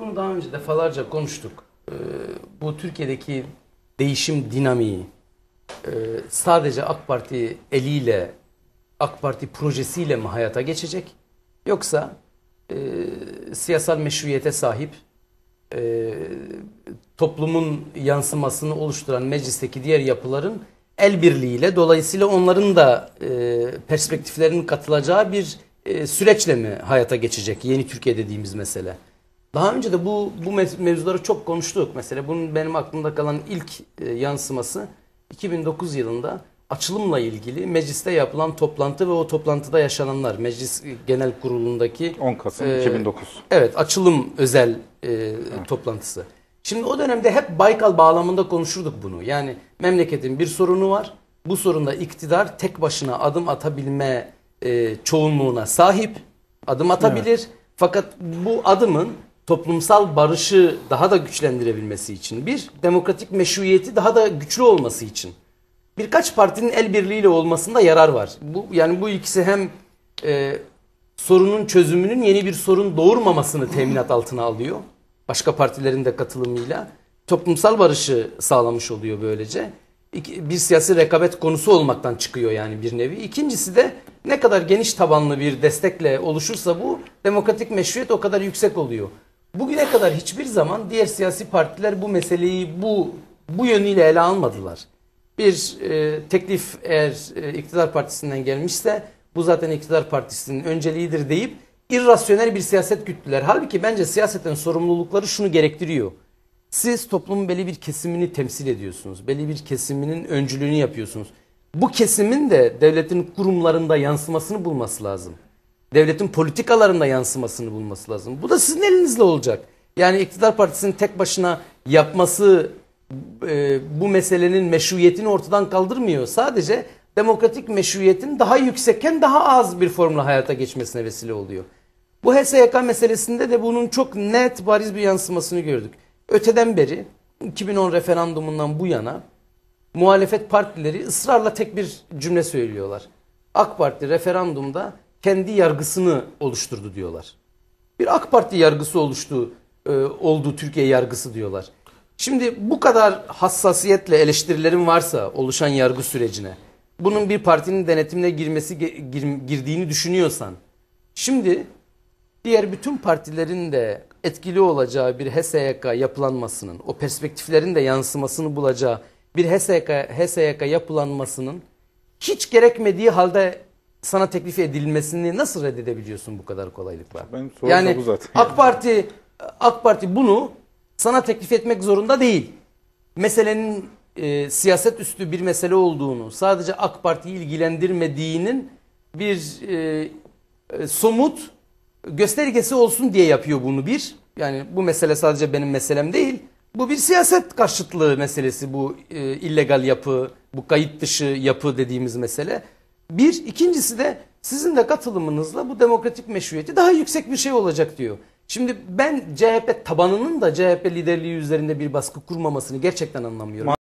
Biz bunu daha önce defalarca konuştuk. Ee, bu Türkiye'deki değişim dinamiği e, sadece AK Parti eliyle, AK Parti projesiyle mi hayata geçecek? Yoksa e, siyasal meşruiyete sahip e, toplumun yansımasını oluşturan meclisteki diğer yapıların el birliğiyle dolayısıyla onların da perspektiflerinin katılacağı bir süreçle mi hayata geçecek yeni Türkiye dediğimiz mesele? Daha önce de bu bu mevzuları çok konuştuk. Mesela bunun benim aklımda kalan ilk e, yansıması 2009 yılında açılımla ilgili mecliste yapılan toplantı ve o toplantıda yaşananlar. Meclis Genel Kurulu'ndaki 10 Kasım e, 2009. Evet, açılım özel e, toplantısı. Şimdi o dönemde hep Baykal bağlamında konuşurduk bunu. Yani memleketin bir sorunu var. Bu sorunda iktidar tek başına adım atabilme e, çoğunluğuna sahip. Adım atabilir. Evet. Fakat bu adımın toplumsal barışı daha da güçlendirebilmesi için bir, demokratik meşruiyeti daha da güçlü olması için birkaç partinin el birliğiyle olmasında yarar var. Bu yani bu ikisi hem e, sorunun çözümünün yeni bir sorun doğurmamasını teminat altına alıyor. Başka partilerin de katılımıyla toplumsal barışı sağlamış oluyor böylece. Bir siyasi rekabet konusu olmaktan çıkıyor yani bir nevi. İkincisi de ne kadar geniş tabanlı bir destekle oluşursa bu demokratik meşruiyet o kadar yüksek oluyor. Bugüne kadar hiçbir zaman diğer siyasi partiler bu meseleyi bu bu yönüyle ele almadılar. Bir e, teklif eğer e, iktidar partisinden gelmişse bu zaten iktidar partisinin önceliğidir deyip irrasyonel bir siyaset güttüler. Halbuki bence siyasetin sorumlulukları şunu gerektiriyor. Siz toplumun belli bir kesimini temsil ediyorsunuz. Belli bir kesiminin öncülüğünü yapıyorsunuz. Bu kesimin de devletin kurumlarında yansımasını bulması lazım devletin politikalarında yansımasını bulması lazım. Bu da sizin elinizde olacak. Yani iktidar partisinin tek başına yapması e, bu meselenin meşruiyetini ortadan kaldırmıyor. Sadece demokratik meşruiyetin daha yüksekken daha az bir formla hayata geçmesine vesile oluyor. Bu HSYK meselesinde de bunun çok net bariz bir yansımasını gördük. Öteden beri 2010 referandumundan bu yana muhalefet partileri ısrarla tek bir cümle söylüyorlar. AK Parti referandumda kendi yargısını oluşturdu diyorlar. Bir AK Parti yargısı oluştu, e, oldu Türkiye yargısı diyorlar. Şimdi bu kadar hassasiyetle eleştirilerin varsa oluşan yargı sürecine, bunun bir partinin denetimine girmesi gir, girdiğini düşünüyorsan, şimdi diğer bütün partilerin de etkili olacağı bir HSYK yapılanmasının, o perspektiflerin de yansımasını bulacağı bir HSYK, HSYK yapılanmasının hiç gerekmediği halde sana teklif edilmesini nasıl reddedebiliyorsun bu kadar kolaylıkla? Ben yani bu zaten. AK Parti AK Parti bunu sana teklif etmek zorunda değil. Meselenin e, siyaset üstü bir mesele olduğunu, sadece AK Parti'yi ilgilendirmediğinin bir e, e, somut göstergesi olsun diye yapıyor bunu bir. Yani bu mesele sadece benim meselem değil. Bu bir siyaset karşıtlığı meselesi bu e, illegal yapı, bu kayıt dışı yapı dediğimiz mesele. Bir, ikincisi de sizin de katılımınızla bu demokratik meşruiyeti daha yüksek bir şey olacak diyor. Şimdi ben CHP tabanının da CHP liderliği üzerinde bir baskı kurmamasını gerçekten anlamıyorum.